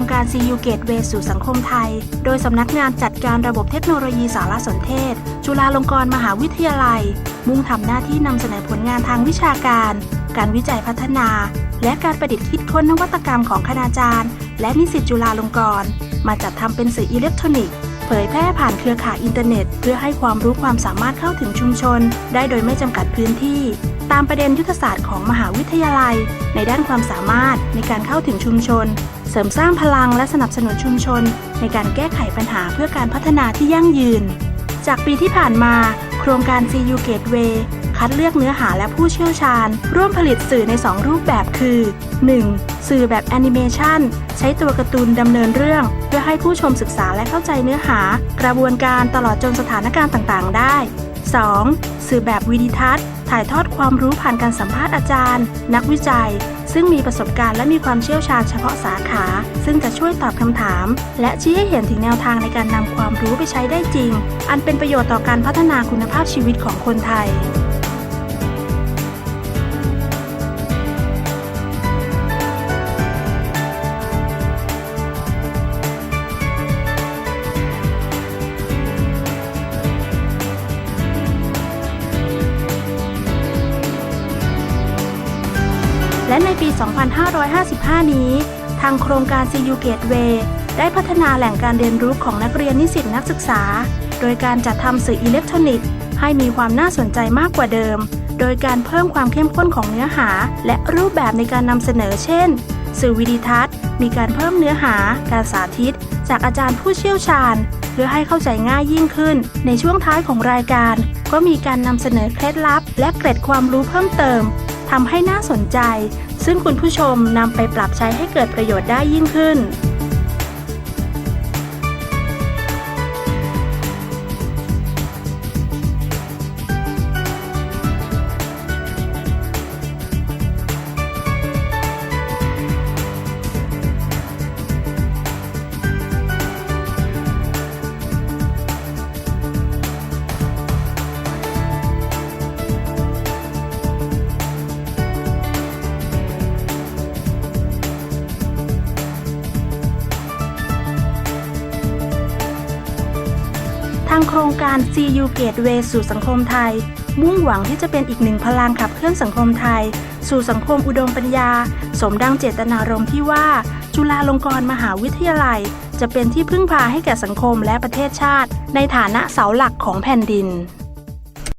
งการ CU Gateway สู่สังคมไทย โดยสำนักงานจัดการระบบเทคโนโลยีสารสนเทศ จุฬาลงกรณ์มหาวิทยาลัย มุ่งทำหน้าที่นำเสนอผลงานทางวิชาการ การวิจัยพัฒนา และการประดิษฐ์คิดค้นนวัตกรรมของคณาจารย์ และนิสิตจุฬาลงกรณ์มาจัดทำเป็นสื่ออิเล็กทรอนิกส์ เผยแพร่ผ่านเครือข่ายอินเทอร์เน็ต เพื่อให้ความรู้ความสามารถเข้าถึงชุมชน ได้โดยไม่จำกัดพื้นที่ ตามประเด็นยุทธศาสตร์ของมหาวิทยาลัย ในด้านความสามารถในการเข้าถึงชุมชน เสริมสร้างพลังและสนับสนุนชุมชน ในการแก้ไขปัญหาเพื่อการพัฒนาที่ยั่งยืน จากปีที่ผ่านมา โครงการ CU Gateway คัดเลือกเนื้อหาและผู้เชี่ยวชาญ ร่วมผลิตสื่อใน 2 รูปแบบคือ 1. สื่อแบบแอนิเมชันใช้ตัวการ์ตูนดำเนินเรื่อง เพื่อให้ผู้ชมศึกษาและเข้าใจเนื้อหา กระบวนการตลอดจนสถานการณ์ต่างๆ ได้ 2. สื่อแบบวิดีทัศน์ ถ่ายทอดความรู้ผ่านการสัมภาษณ์อาจารย์ นักวิจัย ซึ่งมีประสบการณ์และมีความเชี่ยวชาญเฉพาะสาขา ซึ่งจะช่วยตอบคำถาม และชี้ให้เห็นถึงแนวทางในการนำความรู้ไปใช้ได้จริง อันเป็นประโยชน์ต่อการพัฒนาคุณภาพชีวิตของคนไทย และในปี 2555 นี้ ทางโครงการ CU Gateway ได้พัฒนาแหล่งการเรียนรู้ของนักเรียนนิสิตนักศึกษา โดยการจัดทำสื่ออิเล็กทรอนิกส์ให้มีความน่าสนใจมากกว่าเดิม โดยการเพิ่มความเข้มข้นของเนื้อหา และรูปแบบในการนำเสนอ เช่น สื่อวิดีทัศน์ มีการเพิ่มเนื้อหา การสาธิต จากอาจารย์ผู้เชี่ยวชาญ เพื่อให้เข้าใจง่ายยิ่งขึ้น ในช่วงท้ายของรายการ ก็มีการนำเสนอเคล็ดลับ และเกร็ดความรู้เพิ่มเติม ทำให้น่าสนใจ ซึ่งคุณผู้ชมนำไปปรับใช้ให้เกิดประโยชน์ได้ยิ่งขึ้นางโครงการ CU Gateway สู่สังคมไทย มุ่งหวังที่จะเป็นอีกหนึ่งพลังขับเคลื่อนสังคมไทย สู่สังคมอุดมปัญญา สมดังเจตนารมณ์ที่ว่า จุฬาลงกรณ์มหาวิทยาลัย จะเป็นที่พึ่งพาให้แก่สังคมและประเทศชาติ ในฐานะเสาหลักของแผ่นดิน